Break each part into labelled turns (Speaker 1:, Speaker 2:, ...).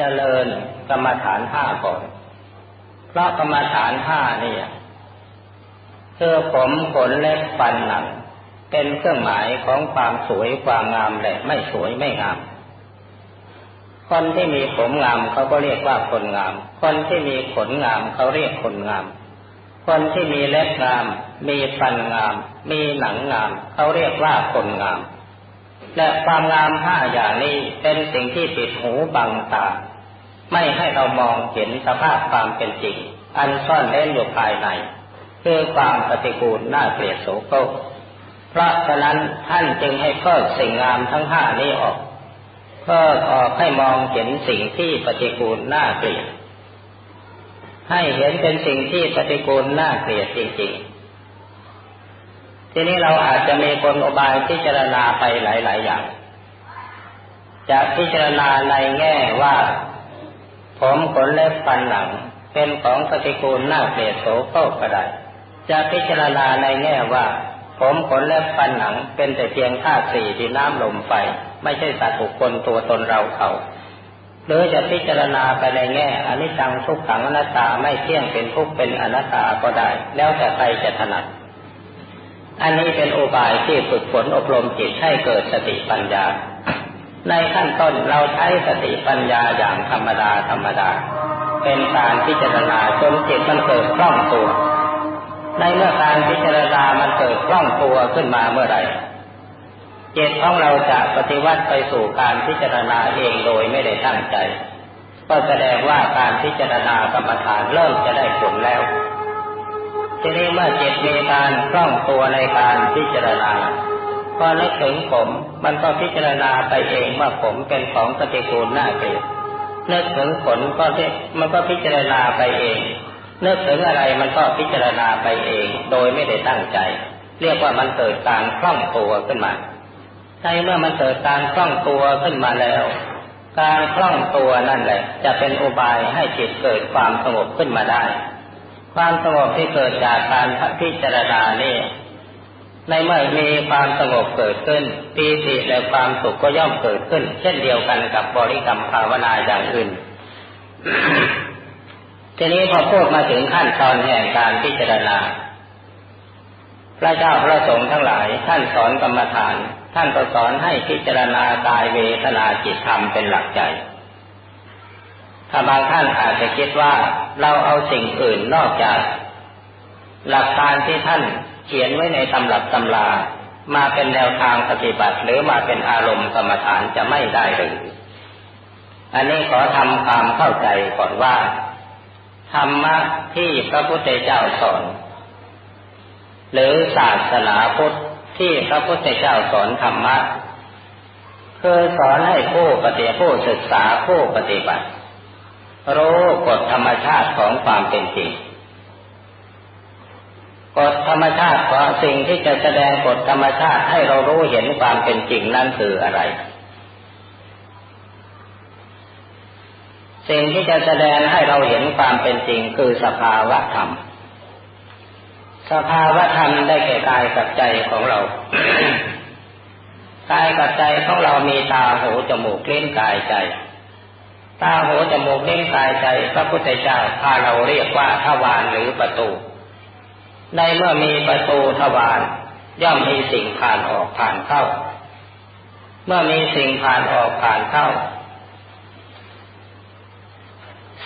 Speaker 1: เจริญกรรมฐานห้าก่อน เพราะกรรมฐานห้าเนี่ยคือผมขนเล็บฟันหนังเป็นเครื่องหมายของความสวยความงามและไม่สวยไม่งาม คนที่มีผมงามเขาก็เรียกว่าคนงาม คนที่มีขนงามเขาเรียกคนงาม คนที่มีเล็บงาม มีฟันงาม มีหนังงาม เขาเรียกว่าคนงาม และความงามห้าอย่างนี้เป็นสิ่งที่ปิดหูบังตา ไม่ให้เรามองเห็นสภาพความเป็นจริง อันซ่อนเล่นอยู่ภายใน คือความปฏิกูลน่าเกลียดโสโครกเพราะฉะนั้นท่านจึงให้เพิกสิ่งงามทั้งห้านี้ออกเพิกออกให้มองเห็นสิ่งที่ปฏิกูลน่าเกลียดให้เห็นเป็นสิ่งที่ปฏิกูลน่าเกลียดจริงๆ ทีนี้เราอาจจะมีกลอบายพิจารณาไปหลาย ๆ อย่าง จะพิจารณาในแง่ว่า ผมขนเล็บฟันหนัง เป็นของปฏิกูลน่าเกลียดโสโครกก็ได้จะพิจารณาในแง่ว่า ผมขนเล็บฟันหนัง เป็นแต่เพียงธาตุสี่ดินน้ำลมไฟ ไม่ใช่สัตว์บุคคลตัวตนเราเขาหรือจะพิจารณาไปในแง่อนิจจังทุกขังอนัตตาไม่เที่ยงเป็นทุกข์เป็นอนัตตาก็ได้ แล้วแต่ใครจะถนัด อันนี้เป็นอุบายที่ฝึกฝนอบรมจิตให้เกิดสติปัญญา ในขั้นต้นเราใช้สติปัญญาอย่างธรรมดาธรรมดา เป็นการพิจารณาจนจิตมันเกิดคล่องตัว ในเมื่อการพิจารณามันเกิดคล่องตัวขึ้นมาเมื่อไหร่จิตของเราจะปฏิวัติไปสู่การพิจารณาเองโดยไม่ได้ตั้งใจ ก็แสดงว่าการพิจารณากรรมฐานเริ่มจะได้ผลแล้วทีนี้เมื่อจิตมีการคล่องตัวในการพิจารณา พอนึกถึงผม มันก็พิจารณาไปเองว่าผมเป็นของปฏิกูลน่าเกลียดนึกถึงผลก็มันก็พิจารณาไปเองนึกถึงอะไรมันก็พิจารณาไปเอง โดยไม่ได้ตั้งใจ เรียกว่ามันเกิดการคล่องตัวขึ้นมาในเมื่อมันเกิดการคล่องตัวขึ้นมาแล้ว การคล่องตัวนั่นแหละ จะเป็นอุบายให้จิตเกิดความสงบขึ้นมาได้ ความสงบที่เกิดจากการพิจารณานี่ ในเมื่อมีความสงบเกิดขึ้นปีติและความสุขก็ย่อมเกิดขึ้น เช่นเดียวกันกับบริกรรมภาวนาอย่างอื่น ทีนี้พอพูดมาถึงขั้นตอนแห่งการพิจารณา พระเจ้าพระสงฆ์ทั้งหลายท่านสอนกรรมฐาน ท่านก็สอนให้พิจารณากายเวทนาจิตธรรมเป็นหลักใจถ้าบางท่านอาจจะคิดว่าเราเอาสิ่งอื่นนอกจาก หลักการที่ท่าน เขียนไว้ในตำรับตำรามาเป็นแนวทางปฏิบัติ หรือมาเป็นอารมณ์กรรมฐานจะไม่ได้หรือ อันนี้ขอทำความเข้าใจก่อนว่า ธรรมะที่พระพุทธเจ้าสอน หรือศาสนาพุทธที่พระพุทธเจ้าสอนธรรมะคือสอนให้ผู้ปฏิผู้ศึกษาผู้ปฏิบัติรู้กฎธรรมชาติของความเป็นจริง กฎธรรมชาติของสิ่งที่จะแสดงกฎธรรมชาติให้เรารู้เห็นความเป็นจริงนั่นคืออะไร สิ่งที่จะแสดงให้เราเห็นความเป็นจริงคือสภาวะธรรม สภาวะธรรมได้แก่กายกับใจของเรา กายกับใจของเรามีตาหูจมูกเล่นกายใจ ตาหูจมูกเล่นกายใจ พระพุทธเจ้าพาเราเรียกว่าทวารหรือประตู ในเมื่อมีประตูทวารย่อมมีสิ่งผ่านออกผ่านเข้า เมื่อมีสิ่งผ่านออกผ่านเข้า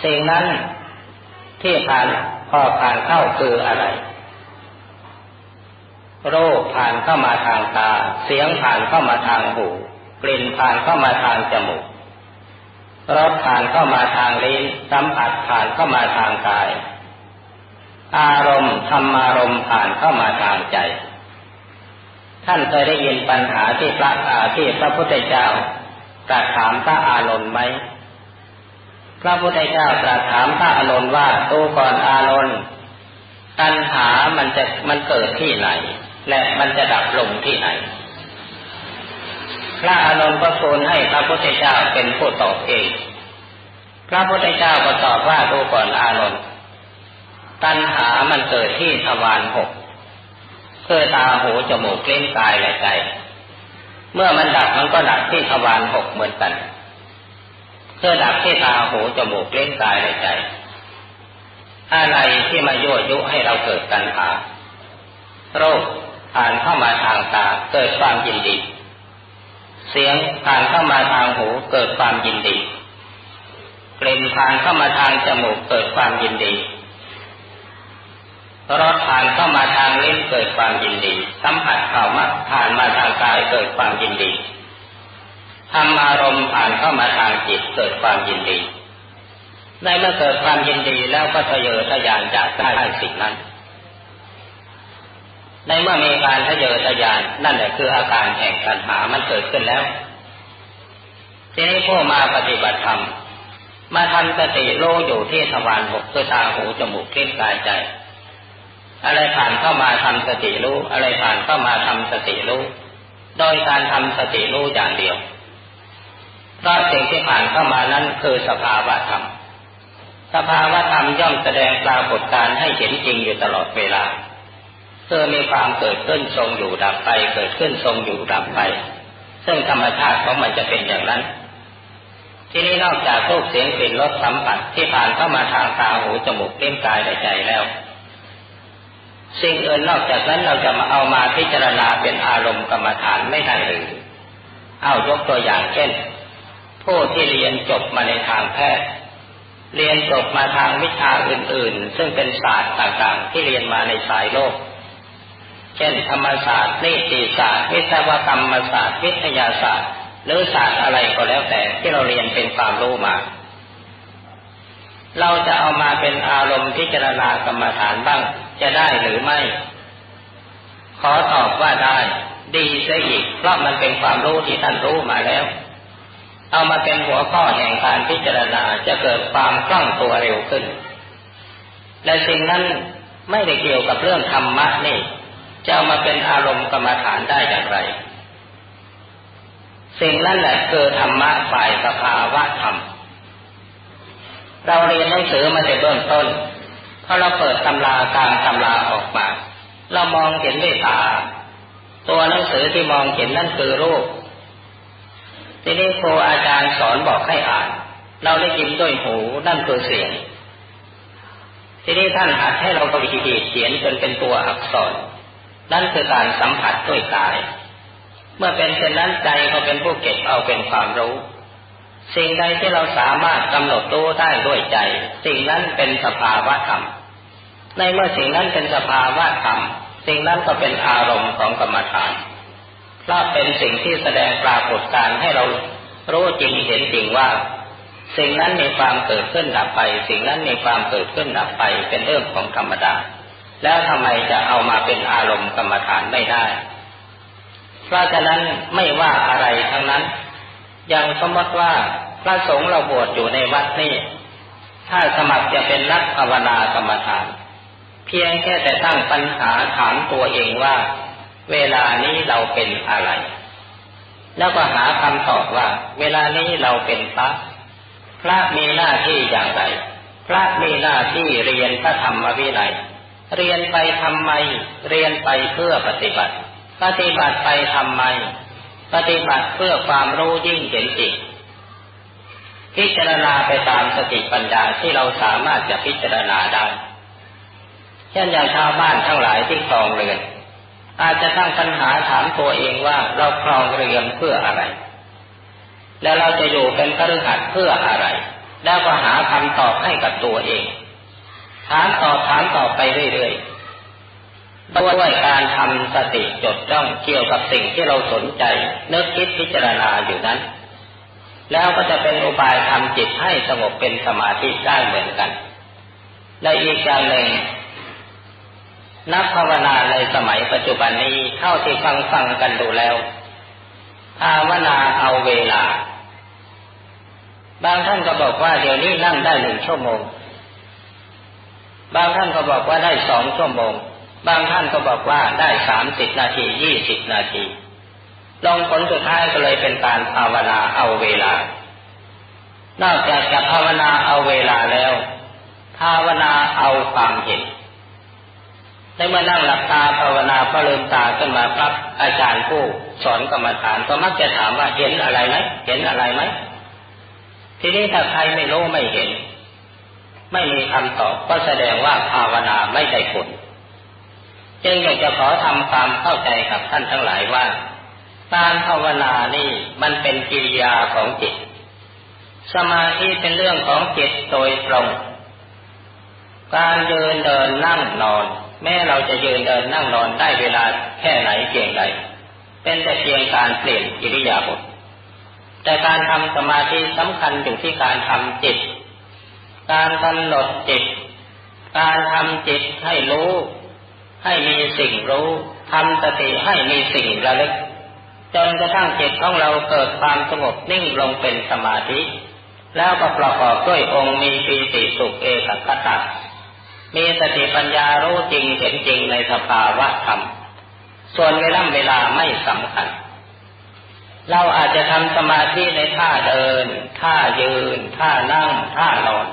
Speaker 1: สิ่งนั้นที่ผ่านออกผ่านเข้าคืออะไร โรูปผ่านเข้ามาทางตา เสียงผ่านเข้ามาทางหู กลิ่นผ่านเข้ามาทางจมูกรสผ่านเข้ามาทางลิ้น สัมผัสผ่านเข้ามาทางกาย อารมณ์ธรรมารมณ์ผ่านเข้ามาทางใจ ท่านเคยได้ยินปัญหาที่พระอาที่พระพุทธเจ้าตรัสถามพระอานนท์ไหมพระพุทธเจ้าตรัสถามพระอานนท์ว่าตูก่อนอานนท์ตัณหามันจะมันเกิดที่ไหน และมันจะดับลงที่ไหน พระอานนท์ก็ทูลให้พระพุทธเจ้าเป็นผู้ตอบเอง พระพุทธเจ้าก็ตอบว่าดูก่อนอานนท์ ตัณหามันเกิดที่ทวารหกเคือตาหูจมูกเล่นกายและใจ เมื่อมันดับมันก็ดับที่ทวารหกเหมือนกันคพื่อดับที่ตาหูจมูกเล่นกายและใจ อะไรที่มายั่วยุให้เราเกิดกัญหา โรคผ่านเข้ามาทางตาเกิดความยินดี เสียงผ่านเข้ามาทางหูเกิดความยินดี กลิ่นผ่านเข้ามาทางจมูกเกิดความยินดี รสผ่านเข้ามาทางลิ้นเกิดความยินดี สัมผัสเข้ามาผ่านมาทางกายเกิดความยินดีธรรมอารมณ์ผ่านเข้ามาทางจิตเกิดความยินดี ในเมื่อเกิดความยินดีแล้วก็ทะเยอทะยานจะได้สิ่งนั้น ในเมื่อมีการทะเยอทะยานนั่นแหละคืออาการแห่งปัญหามันเกิดขึ้นแล้ว ทีนี้ผู้มาปฏิบัติธรรมมาทำสติโลอยู่ที่ทวารหกคือตาหูจมูกเล่นกายใจ อะไรผ่านเข้ามาทำสติรู้ อะไรผ่านเข้ามาทำสติรู้ โดยการทำสติรู้อย่างเดียวเพราะสิ่งที่ผ่านเข้ามานั้นคือสภาวะธรรม สภาวะธรรมย่อมแสดงปรากฏการให้เห็นจริงอยู่ตลอดเวลาเพื่อมีความเกิดขึ้นทรงอยู่ดับไป เกิดขึ้นทรงอยู่ดับไป ซึ่งธรรมชาติของมันจะเป็นอย่างนั้น ทีนี้นอกจากรูปเสียงกลิ่นรสสัมผัสที่ผ่านเข้ามาทางตาหูจมูกเล่นกายใจแล้ว สิ่งอื่นนอกจากนั้นเราจะมาเอามาพิจารณาเป็นอารมณ์กรรมฐานไม่ได้หรือเอายกตัวอย่างเช่น ผู้ที่เรียนจบมาในทางแพทย์ เรียนจบมาทางวิชาอื่น ๆ ซึ่งเป็นศาสตร์ต่างๆ ที่เรียนมาในสายโลก เช่น ธรรมศาสตร์นิติศาสตร์วิศวกรรมศาสตร์วิทยาศาสตร์ หรือศาสตร์อะไรก็แล้วแต่ที่เราเรียนเป็นความรู้มาเราจะเอามาเป็นอารมณ์พิจารณากรรมฐานบ้าง จะได้หรือไม่ ขอตอบว่าได้ ดีซะอีก เพราะมันเป็นความรู้ที่ท่านรู้มาแล้ว เอามาเป็นหัวข้อแห่งการพิจารณาจะเกิดความคล่องตัวเร็วขึ้น และสิ่งนั้นไม่ได้เกี่ยวกับเรื่องธรรมะนี่จะเอามาเป็นอารมณ์กรรมฐานได้อย่างไร สิ่งนั้นแหละคือธรรมะฝ่ายสภาวะธรรม เราเรียนหนังสือมาแต่เบื้องต้น พอเราเปิดตำราการตำราออกมา เรามองเห็นด้วยตา ตัวหนังสือที่มองเห็นนั่นคือรูป ทีนี้ครูอาจารย์สอนบอกให้อ่าน เราได้ยินด้วยหูนั่นคือเสียง ทีนี้ท่านหัดให้เราไปขีดเขียนจนเป็นตัวอักษร นั่นคือการสัมผัสด้วยกาย เมื่อเป็นเช่นนั้นใจก็เป็นผู้เก็บเอาเป็นความรู้ สิ่งใดที่เราสามารถกำหนดรู้ได้ด้วยใจ สิ่งนั้นเป็นสภาวะธรรม ในเมื่อสิ่งนั้นเป็นสภาวะธรรม สิ่งนั้นก็เป็นอารมณ์ของกรรมฐานเพราะเป็นสิ่งที่แสดงปรากฏการให้เรารู้จริงเห็นจริงว่า สิ่งนั้นมีความเกิดขึ้นดับไป สิ่งนั้นมีความเกิดขึ้นดับไปเป็นเรื่องของธรรมดา แล้วทำไมจะเอามาเป็นอารมณ์กรรมฐานไม่ได้ เพราะฉะนั้นไม่ว่าอะไรทั้งนั้น อย่างสมมติว่าพระสงฆ์เราบวชอยู่ในวัดนี้ถ้าสมัครจะเป็นนักภาวนากรรมฐาน เพียงแค่แต่ตั้งปัญหาถามตัวเองว่า เวลานี้เราเป็นอะไร แล้วก็หาคำตอบว่า เวลานี้เราเป็นพระพระมีหน้าที่อย่างไร พระมีหน้าที่เรียนพระธรรมวินัยเรียนไปทำไม เรียนไปเพื่อปฏิบัติ ปฏิบัติไปทำไม ปฏิบัติเพื่อความรู้ยิ่งเห็นจริงพิจารณาไปตามสติปัญญาที่เราสามารถจะพิจารณาได้ เช่นอย่างชาวบ้านทั้งหลายที่ครองเรือน อาจจะตั้งปัญหาถามตัวเองว่าเราครองเรือนเพื่ออะไร แล้วเราจะอยู่เป็นคฤหัสเพื่ออะไร แล้วก็หาคำตอบให้กับตัวเอง ถามตอบถามตอบไปเรื่อยๆ ด้วยการทำสติจดจ้องเกี่ยวกับสิ่งที่เราสนใจ นึกคิดพิจารณาอยู่นั้น แล้วก็จะเป็นอุบายทำจิตให้สงบเป็นสมาธิได้เหมือนกัน และอีกอย่างหนึ่ง นักภาวนาในสมัยปัจจุบันนี้เท่าที่ฟังฟังกันดูแล้ว ภาวนาเอาเวลา บางท่านก็บอกว่าเดี๋ยวนี้นั่งได้หนึ่งชั่วโมง บางท่านก็บอกว่าได้สองชั่วโมง บางท่านก็บอกว่าได้สามสิบนาทียี่สิบนาทีลงผลสุดท้ายก็เลยเป็นการภาวนาเอาเวลา นอกจากจะภาวนาเอาเวลาแล้ว ภาวนาเอาความเห็นในเมื่อนั่งหลับตาภาวนาพอลืมตาขึ้นมาครับอาจารย์ผู้สอนกรรมฐานก็มักจะถามว่าเห็นอะไรไหมเห็นอะไรไหมทีนี้ถ้าใครไม่รู้ไม่เห็น ไม่มีคำตอบก็แสดงว่าภาวนาไม่ได้ผล จึงอยากจะขอทำความเข้าใจกับท่านทั้งหลายว่า การภาวนานี่มันเป็นกิริยาของจิต สมาธิเป็นเรื่องของจิตโดยตรง การเดินเดินนั่งนอน แม้เราจะยืนเดินนั่งนอนได้เวลาแค่ไหนเพียงใด เป็นแต่เพียงการเปลี่ยนกิริยาบทแต่การทำสมาธิสำคัญอยู่ที่การทำจิต การกำหนดจิต การทำจิตให้รู้ ให้มีสิ่งรู้ทำสติให้มีสิ่งระลึก จนกระทั่งจิตของเราเกิดความสงบนิ่งลงเป็นสมาธิ แล้วก็ประกอบด้วยองค์มีปีติสุขเอกคตามีสติปัญญารู้จริงเห็นจริงในสภาวะธรรม ส่วนเวลาเวลาไม่สำคัญ เราอาจจะทำสมาธิในท่าเดิน ท่ายืน ท่านั่ง ท่านอน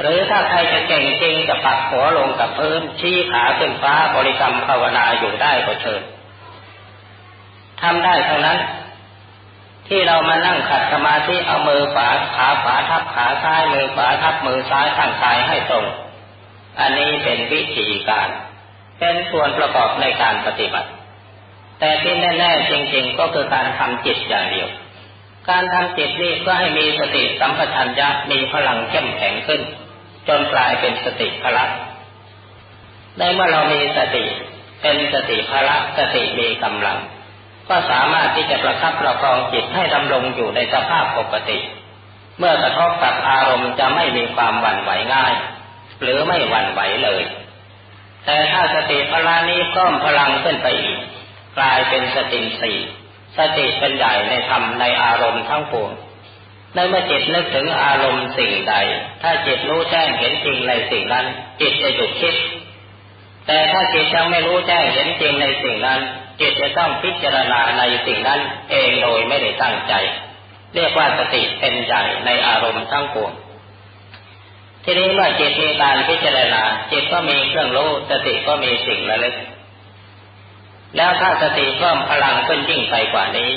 Speaker 1: หรือถ้าใครจะเก่งจริงจะปักหัวลงกับพื้น ชี้ขาขึ้นฟ้าบริกรรมภาวนาอยู่ได้ก็เชิญทำได้เท่านั้น ที่เรามานั่งขัดสมาธิเอามือขวาขาขวาทับขาซ้ายมือขวาทับมือซ้ายข้างซ้ายให้ตรง อันนี้เป็นวิธีการ เป็นส่วนประกอบในการปฏิบัติ แต่ที่แน่ๆจริง ๆ ก็คือการทำจิตอย่างเดียวการทำจิตนี่ก็ให้มีสติสัมปชัญญะมีพลังเข้มแข็งขึ้น จนกลายเป็นสติพละในเมื่อเรามีสติเป็นสติพละสติมีกำลัง ก็สามารถที่จะประคับประคองจิตให้ดำรงอยู่ในสภาพปกติ เมื่อกระทบกับอารมณ์จะไม่มีความหวั่นไหวง่าย หรือไม่หวั่นไหวเลย แต่ถ้าสติพละนี้เพิ่มพลังขึ้นไปอีก กลายเป็นสติสี่สติเป็นใหญ่ในธรรมในอารมณ์ทั้งปวง ในเมื่อจิตนึกถึงอารมณ์สิ่งใด ถ้าจิตรู้แจ้งเห็นจริงในสิ่งนั้น จิตจะหยุดคิด แต่ถ้าจิตยังไม่รู้แจ้งเห็นจริงในสิ่งนั้น จิตจะต้องพิจารณาในสิ่งนั้น เองโดยไม่ได้ตั้งใจ เรียกว่าสติเป็นใหญ่ในอารมณ์ทั้งปวงทีนี้เมื่อจิตมีการพิจารณา จิตก็มีเครื่องรู้สติก็มีสิ่งระลึก แล้วถ้าสติเพิ่มพลังขึ้นยิ่งไปกว่านี้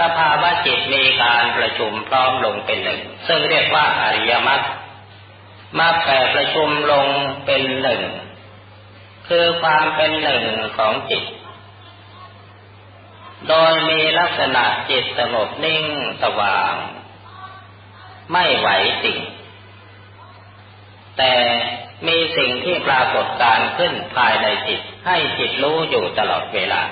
Speaker 1: สภาวะจิตมีการ ประชุมพร้อมลงเป็นหนึ่ง ซึ่งเรียกว่าอริยมรรคมาแผ่ประชุมลงเป็นหนึ่ง คือความเป็นหนึ่งของจิต โดยมีลักษณะจิตสงบนิ่งสว่าง ไม่ไหวสิ่ง แต่มีสิ่งที่ปรากฏการขึ้นภายในจิต ให้จิตรู้อยู่ตลอดเวลา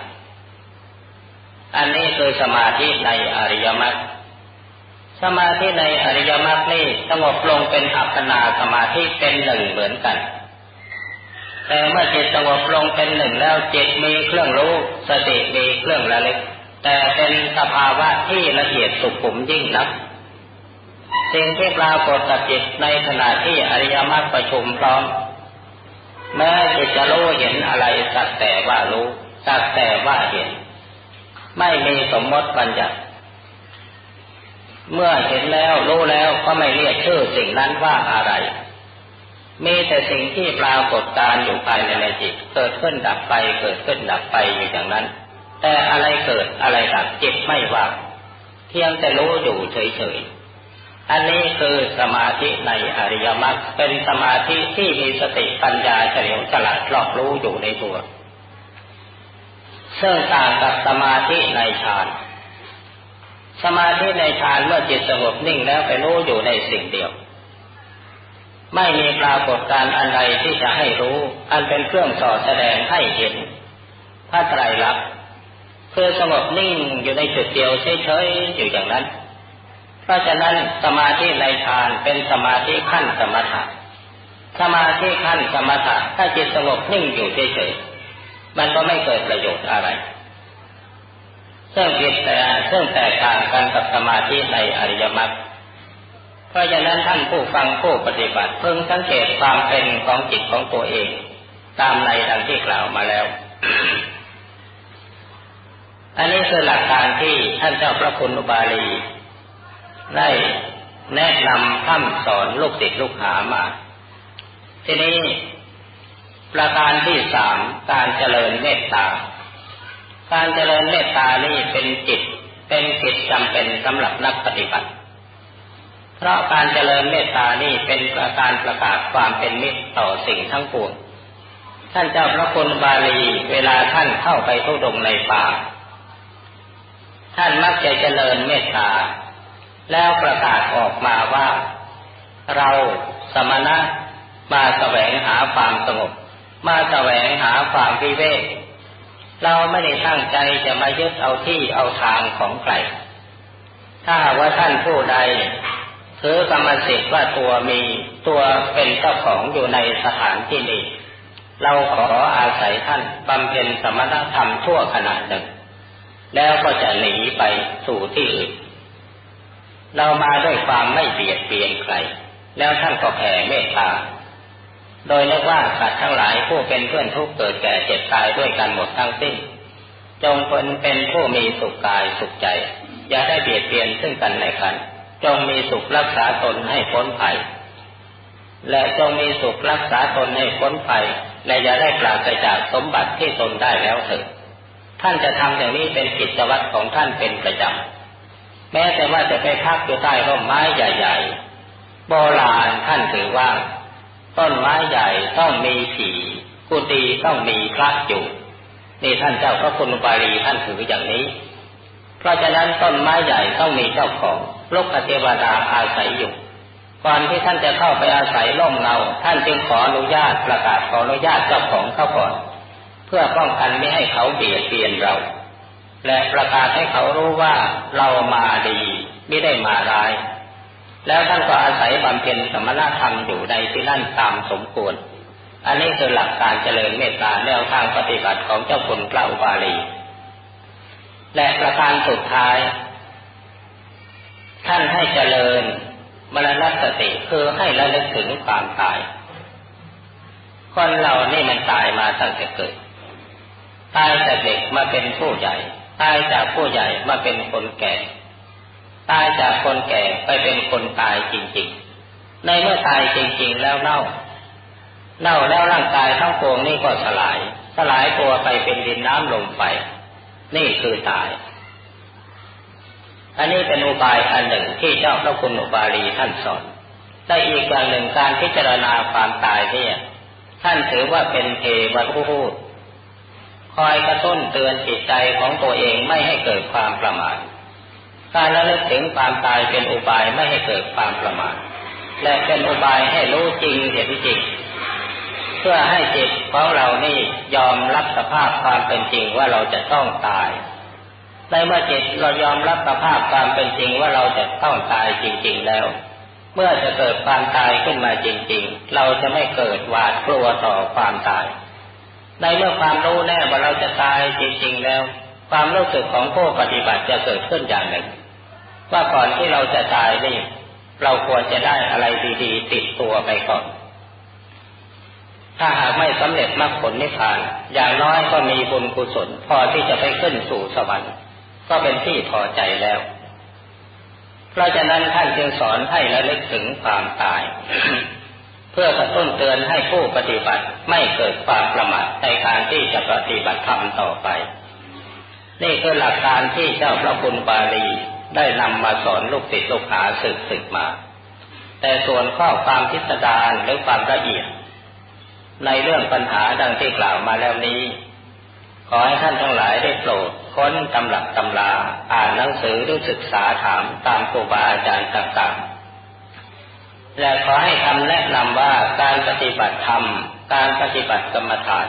Speaker 1: อันนี้คือสมาธิในอริยมรรค สมาธิในอริยมรรคนี่สงบลงเป็นอัปปนาสมาธิเป็นหนึ่งเหมือนกัน แต่เมื่อจิตสงบลงเป็นหนึ่งแล้วจิตมีเครื่องรู้สติมีเครื่องระลึก แต่เป็นสภาวะที่ละเอียดสุขุมยิ่งนักสิ่งที่ปรากฏกับจิตในขณะที่อริยมรรคประชุมพร้อม แม้จิตจะรู้เห็นอะไรสักแต่ว่ารู้สักแต่ว่าเห็น ไม่มีสมมติบัญญัติ เมื่อเห็นแล้วรู้แล้วก็ไม่เรียกชื่อสิ่งนั้นว่าอะไร มีแต่สิ่งที่ปรากฏการอยู่ภายในในจิต เกิดขึ้นดับไป เกิดขึ้นดับไปอยู่อย่างนั้น แต่อะไรเกิดอะไรดับจิตไม่ว่าเพียงแต่รู้อยู่เฉยๆ อันนี้คือสมาธิในอริยมรรคเป็นสมาธิที่มีสติปัญญาเฉลียวฉลาดรอบรู้อยู่ในตัวซึ่งต่างกับสมาธิในฌาน สมาธิในฌานเมื่อจิตสงบนิ่งแล้วไปรู้อยู่ในสิ่งเดียว ไม่มีปรากฏการอันใดที่จะให้รู้ อันเป็นเครื่องสอดแสดงให้เห็นพระไตรลักษณ์คือสงบนิ่งอยู่ในจุดเดียวเฉยๆอยู่อย่างนั้น เพราะฉะนั้นสมาธิในฌานเป็นสมาธิขั้นสมถะสมาธิขั้นสมถะถ้าจิตสงบนิ่งอยู่เฉยๆมันก็ไม่เกิดประโยชน์อะไร ซึ่งผิดแต่ซึ่งแตกต่างกันกับสมาธิในอริยมรรคเพราะฉะนั้นท่านผู้ฟังผู้ปฏิบัติเพิ่งสังเกตความเป็นของจิตของตัวเอง ตามในดังที่กล่าวมาแล้ว อันนี้คือหลักการที่ท่านเจ้าพระคุณอุบาลี ได้แนะนำท่ำสอนลูกศิษย์ลูกหามา ทีนี้ประการที่สามการเจริญเมตตา การเจริญเมตตานี่เป็นจิต เป็นจิตจำเป็นสำหรับนักปฏิบัติ เพราะการเจริญเมตตานี่เป็นประการประกาศความเป็นมิตรต่อสิ่งทั้งปวง ท่านเจ้าพระคุณบาลีเวลาท่านเข้าไปทุดงในป่า ท่านมักจะเจริญเมตตา แล้วประกาศออกมาว่า เราสมณะมาแสวงหาความสงบ มาแสวงหาความวิเวก เราไม่ได้ตั้งใจจะมายึดเอาที่เอาทางของใคร ถ้าว่าท่านผู้ใดถือกรรมสิทธิ์ว่าตัวมีตัวเป็นเจ้าของอยู่ในสถานที่นี้ เราขออาศัยท่านบำเพ็ญสมณธรรมชั่วขณะหนึ่ง แล้วก็จะหนีไปสู่ที่อื่น เรามาด้วยความไม่เบียดเบียนใคร แล้วท่านก็แผ่เมตตา โดยนึกว่าสัตว์ทั้งหลายผู้เป็นเพื่อนทุกเกิดแก่เจ็บตายด้วยกันหมดทั้งสิ้น จงเป็นเป็นผู้มีสุขกายสุขใจ อย่าได้เบียดเบียนซึ่งกันและกัน จงมีสุขรักษาตนให้พ้นภัย และจงมีสุขรักษาตนให้พ้นภัย และอย่าได้ปราศจากสมบัติที่ตนได้แล้วเถิดท่านจะทำอย่างนี้เป็นกิจวัตรของท่านเป็นประจำแม้แต่ว่าจะไปพักอยู่ใต้ร่มไม้ใหญ่ ๆ โบราณท่านถือว่า ต้นไม้ใหญ่ต้องมีสีกุฏิต้องมีพระอยู่นี่ท่านเจ้าพระคุณบาลีท่านถืออย่างนี้ เพราะฉะนั้นต้นไม้ใหญ่ต้องมีเจ้าของลกเทวดาอาศัยอยู่ ก่อนที่ท่านจะเข้าไปอาศัยร่มเงาท่านจึงขออนุญาตประกาศขออนุญาตเจ้าของเขาก่อน เพื่อป้องกันไม่ให้เขาเบียดเบียนเรา และประกาศให้เขารู้ว่าเรามาดีไม่ได้มาร้าย แล้วท่านก็อาศัยบำเพ็ญสมณธรรมอยู่ในที่นั่นตามสมควร อันนี้คือหลักการเจริญเมตตาแนวทางปฏิบัติของเจ้าคุณกล่าวบาลี และประการสุดท้าย ท่านให้เจริญมรณสติคือให้ระลึกถึงความตาย คนเรานี่มันตายมาตั้งแต่เกิด ตายจากเด็กมาเป็นผู้ใหญ่ ตายจากผู้ใหญ่มาเป็นคนแก่ ตายจากคนแก่ไปเป็นคนตายจริง ๆ ในเมื่อตายจริง ๆ แล้วเน่า เน่าแล้วร่างกายทั้งปวงนี่ก็สลาย สลายตัวไปเป็นดินน้ำลมไฟนี่คือตาย อันนี้เป็นอุบายอันหนึ่งที่เจ้าพระคุณอุบาลีท่านสอนได้อีกอย่างหนึ่งการพิจารณาความตายเนี่ยท่านถือว่าเป็นเทวทูตคอยกระตุ้นเตือนจิตใจของตัวเองไม่ให้เกิดความประมาท การระลึกถึงความตายเป็นอุบายไม่ให้เกิดความประมาทและเป็นอุบายให้รู้จริงเห็นจริงเพื่อให้จิตของเรานี่ยอมรับสภาพความเป็นจริงว่าเราจะต้องตายในเมื่อจิตเรายอมรับสภาพความเป็นจริงว่าเราจะต้องตายจริง ๆแล้ว เมื่อจะเกิดความตายขึ้นมาจริง ๆ เราจะไม่เกิดหวาดกลัวต่อความตาย ในเมื่อความรู้แน่ว่าเราจะตายจริง ๆ แล้ว ความรู้สึกของผู้ปฏิบัติจะเกิดขึ้นอย่างหนึ่ง ว่าก่อนที่เราจะตายนี่ เราควรจะได้อะไรดีๆ ติดตัวไปก่อน ถ้าหากไม่สำเร็จมรรคผลนิพพาน อย่างน้อยก็มีบุญกุศล พอที่จะไปขึ้นสู่สวรรค์ ก็เป็นที่พอใจแล้ว เพราะฉะนั้นท่านจึงสอนให้ระลึกถึงความตาย เพื่อกระตุ้นเตือนให้ผู้ปฏิบัติไม่เกิดความประมาทในการที่จะปฏิบัติธรรมต่อไป นี่คือหลักการที่เจ้าพระคุณบาลี ได้นำมาสอนลูกศิษย์ลูกหาสืบสืบมา แต่ส่วนข้อความพิสดารหรือความละเอียด ในเรื่องปัญหาดังที่กล่าวมาแล้วนี้ ขอให้ท่านทั้งหลายได้โปรดค้นตำหลักตำลาอ่านหนังสือหรือศึกษาถามตามครูบาอาจารย์ต่างๆ และขอให้คำแนะนำว่าการปฏิบัติธรรม การปฏิบัติกรรมฐาน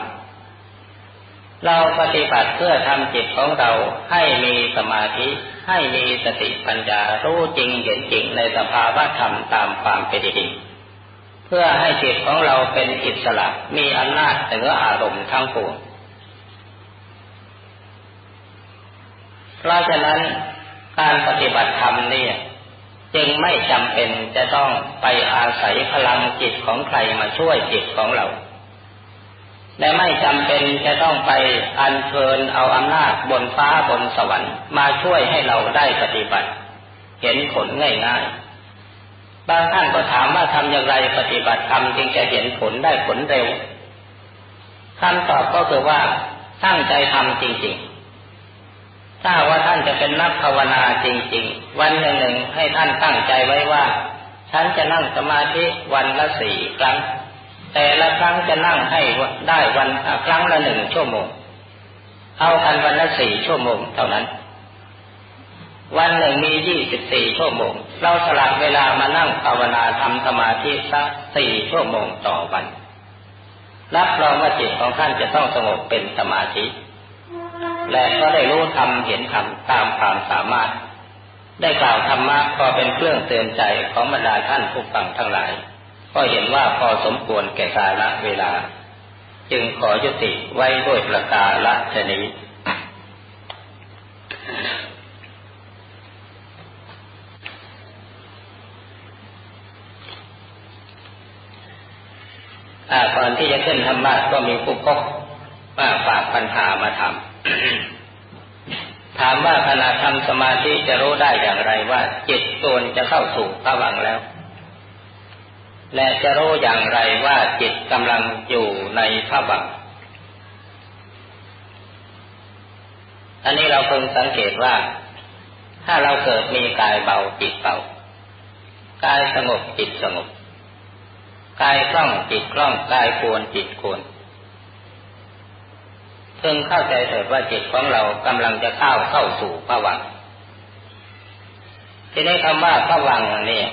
Speaker 1: เราปฏิบัติเพื่อทำจิตของเราให้มีสมาธิ ให้มีสติปัญญารู้จริงเห็นจริงในสภาวะธรรมตามความเป็นจริง เพื่อให้จิตของเราเป็นอิสระมีอำนาจเหนืออารมณ์ทั้งปวงเพราะฉะนั้นการปฏิบัติธรรมเนี่ยจึงไม่จำเป็นจะต้องไปอาศัยพลังจิตของใครมาช่วยจิตของเรา และไม่จำเป็นจะต้องไปอัญเชิญเอาอำนาจบนฟ้าบนสวรรค์ มาช่วยให้เราได้ปฏิบัติ เห็นผลง่ายๆ บางท่านก็ถามว่าทำอย่างไรปฏิบัติธรรมจึงจะเห็นผลได้ผลเร็วคำตอบก็คือว่าตั้งใจทำจริงๆถ้าว่าท่านจะเป็นนักภาวนาจริง ๆ วันหนึ่งหนึ่งให้ท่านตั้งใจไว้ว่า ฉันจะนั่งสมาธิวันละสี่ครั้ง แต่ละครั้งจะนั่งให้ได้วันครั้งละหนึ่งชั่วโมง เอากันวันละสี่ชั่วโมงเท่านั้น วันหนึ่งมียี่สิบสี่ชั่วโมง เราสลับเวลามานั่งภาวนาทำสมาธิสักสี่ชั่วโมงต่อวันรับรองว่าจิตของท่านจะต้องสงบเป็นสมาธิ และก็ได้รู้ธรรมเห็นธรรมตามความสามารถ ได้กล่าวธรรมะก็เป็นเครื่องเตือนใจของบรรดาท่านผู้ฟังทั้งหลาย ก็เห็นว่าพอสมควรแก่กาลเวลา จึงขอยุติไว้ด้วยประกาศชนี้ ก่อนที่จะขึ้นธรรมะก็มีผู้พกมาฝากปัญหามาทำถามว่าขณะทำสมาธิจะรู้ได้อย่างไรว่า จิตตนจะเข้าสู่ภวังแล้ว และจะรู้อย่างไรว่าจิตกำลังอยู่ในภวังอันนี้เราเพิ่งสังเกตว่า ถ้าเราเกิดมีกายเบาจิตเบากายสงบจิตสงบกายคล่องจิตคล่องกายควรจิตควรพึงเข้าใจเถิดว่าจิตของเรากำลังจะเข้าเข้าสู่ภวังทีนี้คำว่าภวังนี่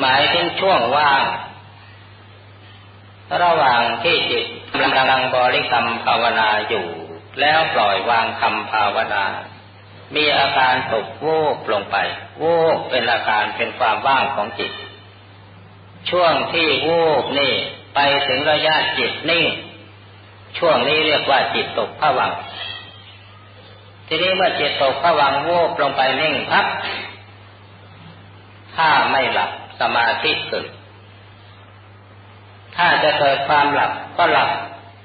Speaker 1: หมายถึงช่วงว่าง ระหว่างที่จิตกำลังบริกรรมภาวนาอยู่ แล้วปล่อยวางคำภาวนา มีอาการตกโวกลงไป โวกเป็นอาการเป็นความว่างของจิต ช่วงที่โวกนี่ไปถึงระยะจิตนิ่ง ช่วงนี้เรียกว่าจิตตกผวังทีนี้เมื่อจิตตกผวังโวบลงไปนิ่งพักถ้าไม่หลับ สมาธิเกิด ถ้าจะเกิดความหลับก็หลับ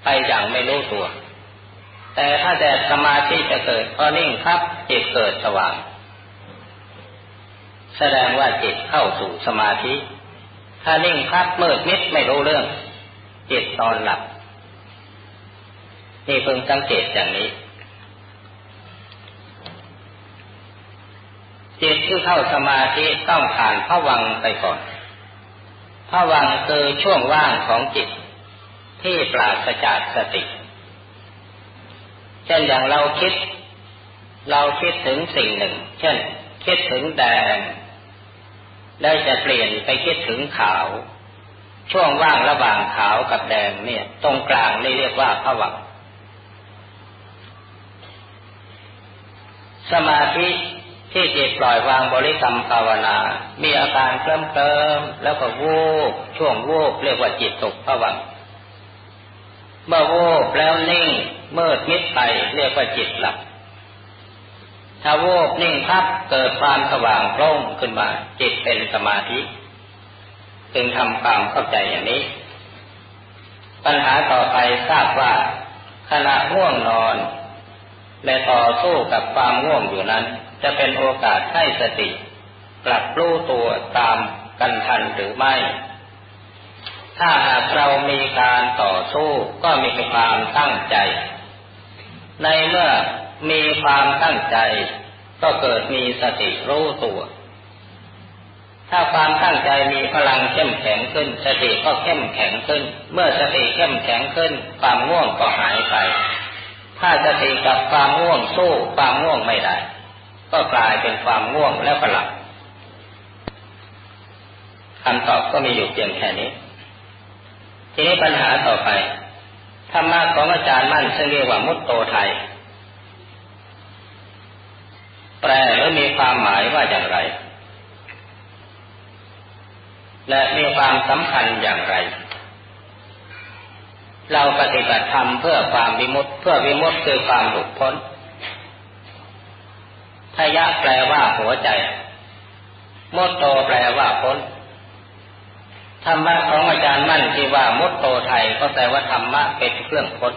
Speaker 1: ไปอย่างไม่รู้ตัว แต่ถ้าแต่สมาธิจะเกิดพอนิ่งพักจิตเกิดสว่าง แสดงว่าจิตเข้าสู่สมาธิ ถ้านิ่งพักมืดมิดไม่รู้เรื่อง จิตนอนหลับนี่เพิ่งสังเกตอย่างนี้ จิตที่เข้าสมาธิต้องผ่านพวังไปก่อนพวังคือช่วงว่างของจิต ที่ปราศจากสติ เช่นอย่างเราคิด เราคิดถึงสิ่งหนึ่ง เช่น คิดถึงแดงแล้วจะเปลี่ยนไปคิดถึงขาว ช่วงว่างระหว่างขาวกับแดงเนี่ย ตรงกลางเรียกว่าผวังสมาธิ ที่จิตปล่อยวางบริกรรมภาวนา มีอาการเคลิ้มเคลิมแล้วก็วูบช่วงวูบเรียกว่าจิตตกภวังเมื่อวูบแล้วนิ่งเมื่อมิดไปเรียกว่าจิตหลับถ้าวูบนิ่งพับเกิดความสว่างโปร่งขึ้นมา จิตเป็นสมาธิ จึงทำความเข้าใจอย่างนี้ ปัญหาต่อไปทราบว่าขณะง่วงนอน และต่อสู้กับความง่วงอยู่นั้น จะเป็นโอกาสให้สติ กลับรู้ตัวตามกันทันหรือไม่ ถ้าหากเรามีการต่อสู้ก็มีความตั้งใจ ในเมื่อมีความตั้งใจ ก็เกิดมีสติรู้ตัว ถ้าความตั้งใจมีพลังเข้มแข็งขึ้น สติก็เข้มแข็งขึ้น เมื่อสติเข้มแข็งขึ้น ความง่วงก็หายไป ถ้าสติกับความง่วงสู้ความง่วงไม่ได้ ก็กลายเป็นความง่วงแล้วก็หลับคำตอบก็มีอยู่เพียงแค่นี้ ทีนี้ปัญหาต่อไปธรรมะของอาจารย์มั่นซึ่งเรียกว่ามุตโตไทย แปลหรือมีความหมายว่าอย่างไร และมีความสำคัญอย่างไร เราปฏิบัติธรรมเพื่อความวิมุตเพื่อวิมุตคือความหลุดพ้น ทยะแปลว่าหัวใจมดโตแปลว่าพ้นธรรมะของอาจารย์มั่นที่ว่ามดโตไทยก็แปลว่าธรรมะเป็นเครื่องพ้น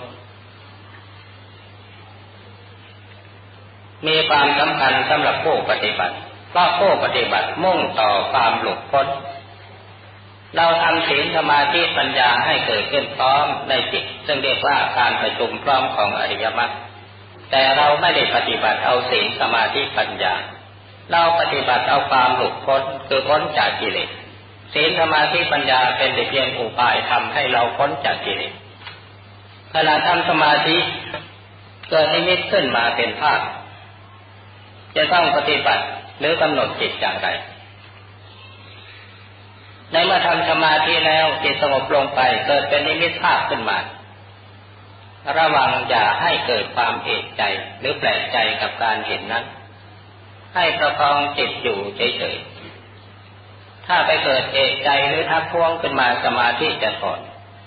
Speaker 1: มีความสำคัญสำหรับผู้ปฏิบัติเพราะผู้ปฏิบัติมุ่งต่อความหลุดพ้น เราทำศีลสมาธิปัญญาให้เกิดขึ้นพร้อมในจิต ซึ่งเรียกว่าการประชุมพร้อมของอริยมรรค แต่เราไม่ได้ปฏิบัติเอาศีลสมาธิปัญญา เราปฏิบัติเอาความหลุดพ้นคือพ้นจากกิเลสศีลสมาธิปัญญาเป็นแต่เพียงอุบายทำให้เราพ้นจากกิเลสขณะทำสมาธิเกิดนิมิตขึ้นมาเป็นภาพ จะต้องปฏิบัติหรือกำหนดจิตอย่างไร ในเมื่อทำสมาธิแล้วจิตสงบลงไปเกิดเป็นนิมิตภาพขึ้นมา ระวังอย่าให้เกิดความเอกใจหรือแปลกใจกับการเห็นนั้น ให้ประคองจิตอยู่เฉยๆ ถ้าไปเกิดเอกใจหรือทักท้วงขึ้นมาสมาธิจะถอน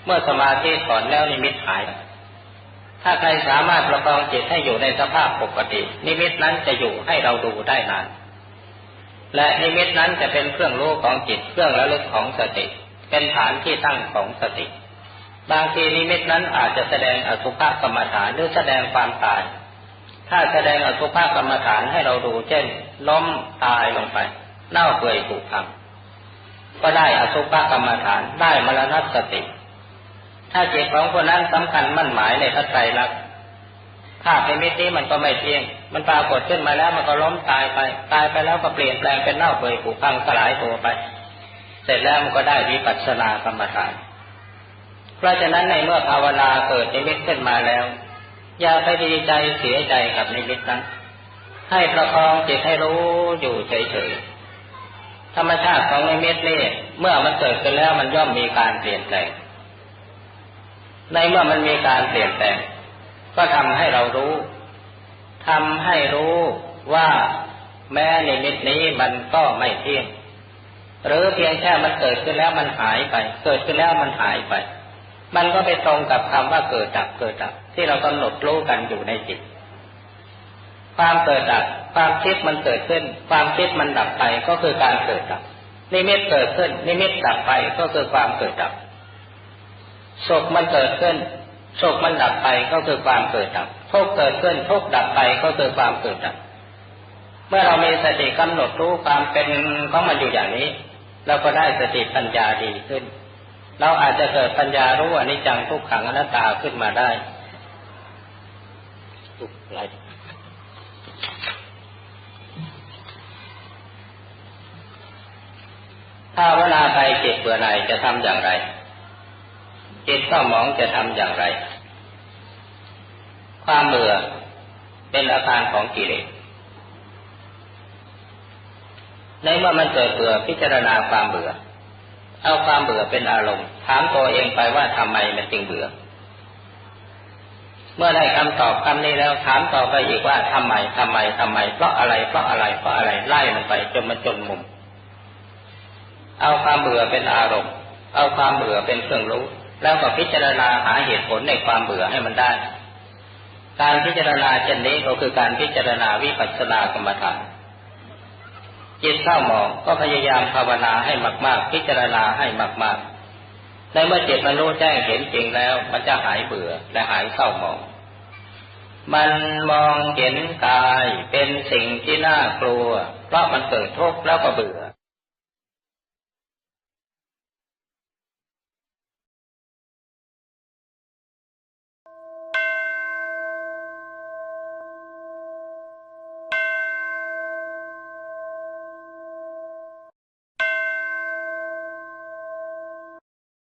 Speaker 1: เมื่อสมาธิถอนแล้วนิมิตหาย ถ้าใครสามารถประคองจิตให้อยู่ในสภาพปกติ นิมิตนั้นจะอยู่ให้เราดูได้นาน และนิมิตนั้นจะเป็นเครื่องรู้ของจิตเครื่องระลึกของสติ เป็นฐานที่ตั้งของสติ บางทีนิมิตนั้นอาจจะแสดงอสุภกรรมฐานหรือแสดงความตาย ถ้าแสดงอสุภกรรมฐานให้เราดูเช่น ล้มตายลงไป เน่าเปื่อยผุพังก็ได้อสุภกรรมฐานได้มรณสติ ถ้าจิตของคนนั้นสำคัญมั่นหมายในพระไตรลักษณ์ภาพในมิตนี้มันก็ไม่เที่ยง มันปรากฏขึ้นมาแล้วมันก็ล้มตายไป ตายไปแล้วก็เปลี่ยนแปลงเป็นเน่าเปื่อยผุพังสลายตัวไป เสร็จแล้วมันก็ได้วิปัสสนากรรมฐาน เพราะฉะนั้นในเมื่อภาวนาเกิดนิมิตขึ้นมาแล้ว อย่าไปดีใจเสียใจกับนิมิตนั้น ให้ประคองจิตให้รู้อยู่เฉยๆธรรมชาติของนิมิตนี่เมื่อมันเกิดขึ้นแล้วมันย่อมมีการเปลี่ยนแปลง ในเมื่อมันมีการเปลี่ยนแปลง ก็ทำให้เรารู้ทำให้รู้ว่าแม้นิมิตนี้มันก็ไม่เที่ยงหรือเพียงแค่มันเกิดขึ้นแล้วมันหายไป เกิดขึ้นแล้วมันหายไป มันก็ไปตรงกับคำว่าเกิดดับเกิดดับ ที่เรากำหนดรู้กันอยู่ในจิต ความเกิดดับ ความคิดมันเกิดขึ้น ความคิดมันดับไปก็คือการเกิดดับนิมิตเกิดขึ้น นิมิตดับไปก็คือความเกิดดับสุขมันเกิดขึ้นสุขมันดับไปก็คือความเกิดดับทุกเกิดขึ้นทุกดับไปก็คือความเกิดดับ เมื่อเรามีสติกำหนดรู้ความเป็นของมันอยู่อย่างนี้ เราก็ได้สติปัญญาดีขึ้น เราอาจจะเกิดปัญญารู้อนิจจังทุกขังอนัตตาขึ้นมาได้ทุกไรถ้าเวลาไปจิตเบื่อหน่ายจะทำอย่างไร จิตเศร้าหมองจะทำอย่างไร ความเบื่อเป็นอาการของกิเลสในเมื่อมันเกิดเบื่อพิจารณาความเบื่อ เอาความเบื่อเป็นอารมณ์ ถามตัวเองไปว่าทำไมมันจึงเบื่อ เมื่อได้คำตอบคำนี้แล้วถามต่อไปอีกว่าทำไมทำไมทำไม เพราะอะไรเพราะอะไรเพราะอะไรไล่มันไปจนมันจนมุม เอาความเบื่อเป็นอารมณ์ เอาความเบื่อเป็นเครื่องรู้ แล้วก็พิจารณาหาเหตุผลในความเบื่อให้มันได้ การพิจารณาเช่นนี้ก็คือการพิจารณาวิปัสสนากรรมฐาน จิตเศร้าหมองก็พยายามภาวนาให้มากๆ พิจารณาให้มากๆ ในเมื่อจิตมันรู้แจ้งเห็นจริงแล้ว มันจะหายเบื่อและหายเศร้าหมอง มันมองเห็นกายเป็นสิ่งที่น่ากลัว เพราะมันเกิดทุกข์แล้วก็เบื่อ